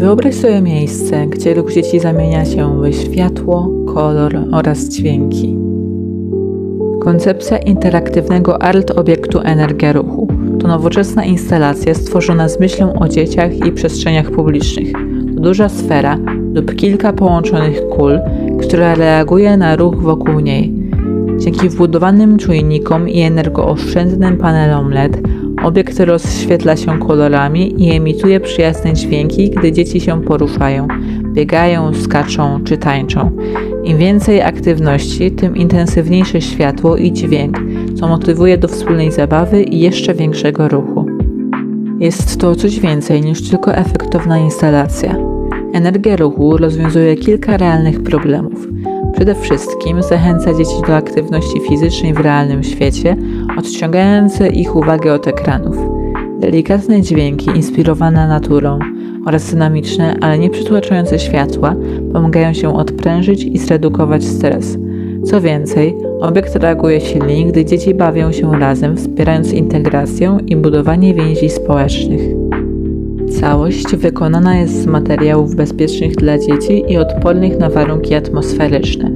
Wyobraź sobie miejsce, gdzie ruch dzieci zamienia się w światło, kolor oraz dźwięki. Koncepcja interaktywnego art obiektu Energia Ruchu to nowoczesna instalacja stworzona z myślą o dzieciach i przestrzeniach publicznych. To duża sfera lub kilka połączonych kul, która reaguje na ruch wokół niej. Dzięki wbudowanym czujnikom i energooszczędnym panelom LED obiekt rozświetla się kolorami i emituje przyjazne dźwięki, gdy dzieci się poruszają, biegają, skaczą czy tańczą. Im więcej aktywności, tym intensywniejsze światło i dźwięk, co motywuje do wspólnej zabawy i jeszcze większego ruchu. Jest to coś więcej niż tylko efektowna instalacja. Energia ruchu rozwiązuje kilka realnych problemów. Przede wszystkim zachęca dzieci do aktywności fizycznej w realnym świecie, odciągając ich uwagę od ekranów. Delikatne dźwięki inspirowane naturą oraz dynamiczne, ale nie przytłaczające światła pomagają się odprężyć i zredukować stres. Co więcej, obiekt reaguje silniej, gdy dzieci bawią się razem, wspierając integrację i budowanie więzi społecznych. Całość wykonana jest z materiałów bezpiecznych dla dzieci i odpornych na warunki atmosferyczne,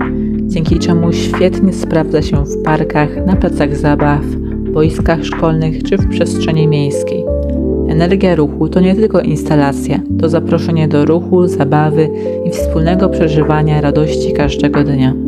dzięki czemu świetnie sprawdza się w parkach, na placach zabaw, boiskach szkolnych czy w przestrzeni miejskiej. Energia ruchu to nie tylko instalacja, to zaproszenie do ruchu, zabawy i wspólnego przeżywania radości każdego dnia.